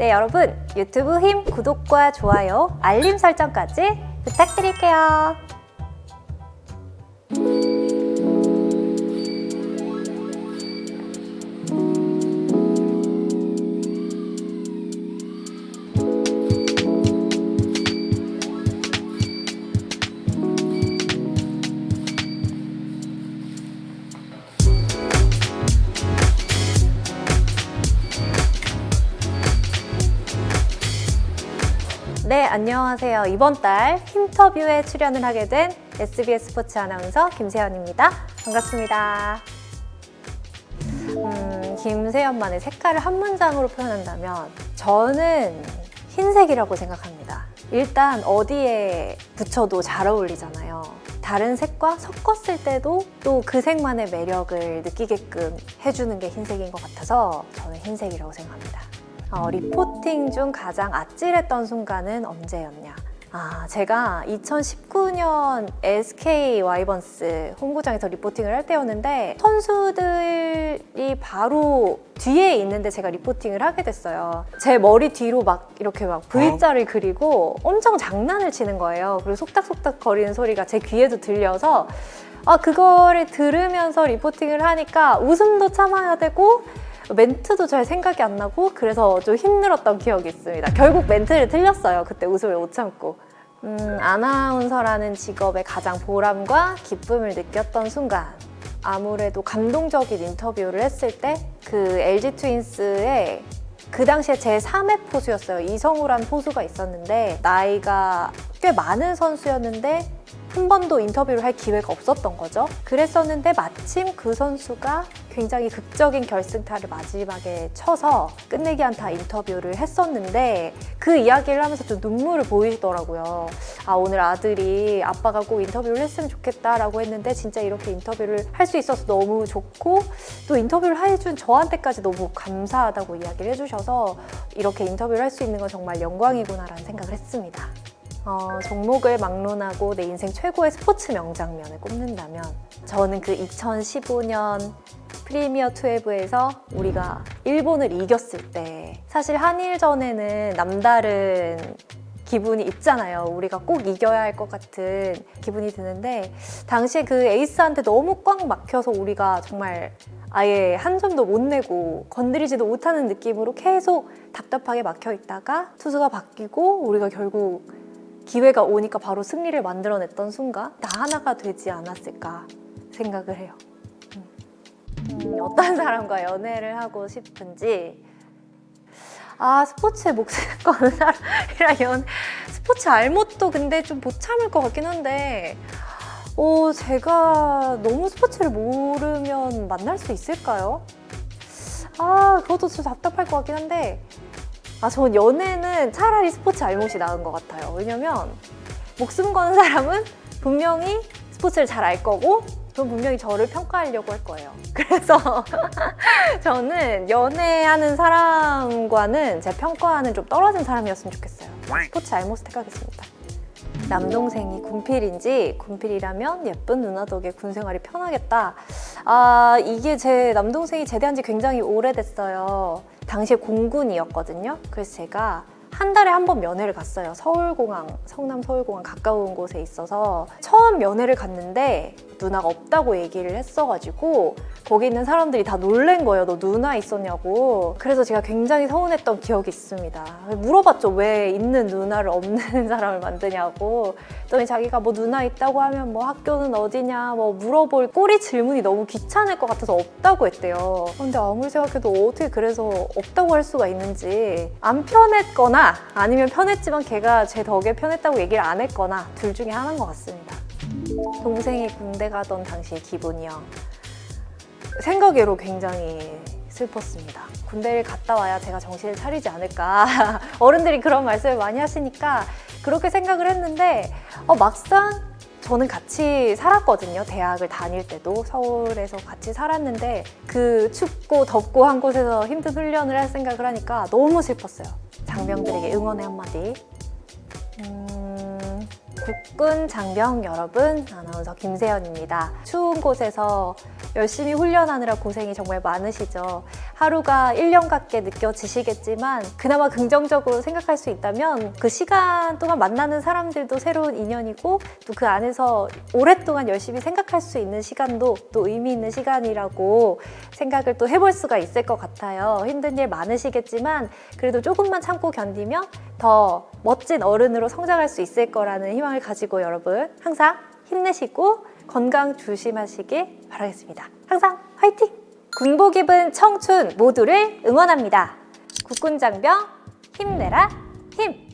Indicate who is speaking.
Speaker 1: 네, 여러분 유튜브 힘 구독과 좋아요, 알림 설정까지 부탁드릴게요. 네, 안녕하세요. 이번 달 힘터뷰에 출연을 하게 된 SBS 스포츠 아나운서 김세연입니다. 반갑습니다. 음, 김세연만의 색깔을 한 문장으로 표현한다면 저는 흰색이라고 생각합니다. 일단 어디에 붙여도 잘 어울리잖아요. 다른 색과 섞었을 때도 또 그 색만의 매력을 느끼게끔 해주는 게 흰색인 것 같아서 저는 흰색이라고 생각합니다. 어, 리포팅 중 가장 아찔했던 순간은 언제였냐? 아, 제가 2019년 SK 와이번스 홈구장에서 리포팅을 할 때였는데 선수들이 바로 뒤에 있는데 제가 리포팅을 하게 됐어요. 제 머리 뒤로 막 이렇게 막 V자를 그리고 엄청 장난을 치는 거예요. 그리고 속닥속닥 거리는 소리가 제 귀에도 들려서 아, 그거를 들으면서 리포팅을 하니까 웃음도 참아야 되고 멘트도 잘 생각이 안 나고 그래서 좀 힘들었던 기억이 있습니다. 결국 멘트를 틀렸어요. 그때 웃음을 못 참고. 음, 아나운서라는 직업의 가장 보람과 기쁨을 느꼈던 순간. 아무래도 감동적인 인터뷰를 했을 때 그 LG 트윈스의 그 당시에 제 3회 포수였어요. 이성우란 포수가 있었는데 나이가 꽤 많은 선수였는데 한 번도 인터뷰를 할 기회가 없었던 거죠. 그랬었는데 마침 그 선수가 굉장히 극적인 결승타를 마지막에 쳐서 끝내기 안타 인터뷰를 했었는데 그 이야기를 하면서 좀 눈물을 보이시더라고요. 아, 오늘 아들이 아빠가 꼭 인터뷰를 했으면 좋겠다라고 했는데 진짜 이렇게 인터뷰를 할 수 있어서 너무 좋고 또 인터뷰를 해준 저한테까지 너무 감사하다고 이야기를 해주셔서 이렇게 인터뷰를 할 수 있는 건 정말 영광이구나라는 생각을 했습니다. 어, 종목을 막론하고 내 인생 최고의 스포츠 명장면을 꼽는다면 저는 그 2015년 프리미어 12에서 우리가 일본을 이겼을 때 사실 한일전에는 남다른 기분이 있잖아요. 우리가 꼭 이겨야 할 것 같은 기분이 드는데 당시에 그 에이스한테 너무 꽉 막혀서 우리가 정말 아예 한 점도 못 내고 건드리지도 못하는 느낌으로 계속 답답하게 막혀 있다가 투수가 바뀌고 우리가 결국 기회가 오니까 바로 승리를 만들어냈던 순간 나 하나가 되지 않았을까 생각을 해요. 음, 어떤 사람과 연애를 하고 싶은지 아 스포츠에 목숨 거는 사람이랑 연 스포츠 알못도 근데 좀 못 참을 것 같긴 한데 어 제가 너무 스포츠를 모르면 만날 수 있을까요? 아 그것도 좀 답답할 것 같긴 한데 아, 전 연애는 차라리 스포츠 알못이 나은 것 같아요. 왜냐면 목숨 거는 사람은 분명히 스포츠를 잘 알 거고 그럼 분명히 저를 평가하려고 할 거예요. 그래서 저는 연애하는 사람과는 제 평가는 좀 떨어진 사람이었으면 좋겠어요. 스포츠 알못을 택하겠습니다. 남동생이 군필인지 군필이라면 예쁜 누나 덕에 군 생활이 편하겠다. 아 이게 제 남동생이 제대한 지 굉장히 오래됐어요. 당시에 공군이었거든요. 그래서 제가 한 달에 한 번 면회를 갔어요. 서울공항, 성남 서울공항 가까운 곳에 있어서 처음 면회를 갔는데 누나가 없다고 얘기를 했어가지고 거기 있는 사람들이 다 놀란 거예요. 너 누나 있었냐고. 그래서 제가 굉장히 서운했던 기억이 있습니다. 물어봤죠. 왜 있는 누나를 없는 사람을 만드냐고. 그랬더니 자기가 뭐 누나 있다고 하면 뭐 학교는 어디냐 뭐 물어볼 꼬리 질문이 너무 귀찮을 것 같아서 없다고 했대요. 근데 아무리 생각해도 어떻게 그래서 없다고 할 수가 있는지 안 아니면 편했지만 걔가 제 덕에 편했다고 얘기를 안 했거나 둘 중에 하나인 것 같습니다. 동생이 군대 가던 당시의 기분이요. 생각외로 굉장히 슬펐습니다. 군대를 갔다 와야 제가 정신을 차리지 않을까. 어른들이 그런 말씀을 많이 하시니까 그렇게 생각을 했는데 어, 막상 저는 같이 살았거든요. 대학을 다닐 때도 서울에서 같이 살았는데 그 춥고 덥고 한 곳에서 힘든 훈련을 할 생각을 하니까 너무 슬펐어요. 장병들에게 응원의 한마디. 음, 국군 장병 여러분, 아나운서 김세연입니다. 추운 곳에서 열심히 훈련하느라 고생이 정말 많으시죠. 하루가 1년 같게 느껴지시겠지만 그나마 긍정적으로 생각할 수 있다면 그 시간 동안 만나는 사람들도 새로운 인연이고 또 그 안에서 오랫동안 열심히 생각할 수 있는 시간도 또 의미 있는 시간이라고 생각을 또 해볼 수가 있을 것 같아요. 힘든 일 많으시겠지만 그래도 조금만 참고 견디면 더 멋진 어른으로 성장할 수 있을 거라는 희망을 가지고 여러분 항상 힘내시고 건강 조심하시길 바라겠습니다. 항상 화이팅! 군복 입은 청춘 모두를 응원합니다. 국군 장병 힘내라 힘!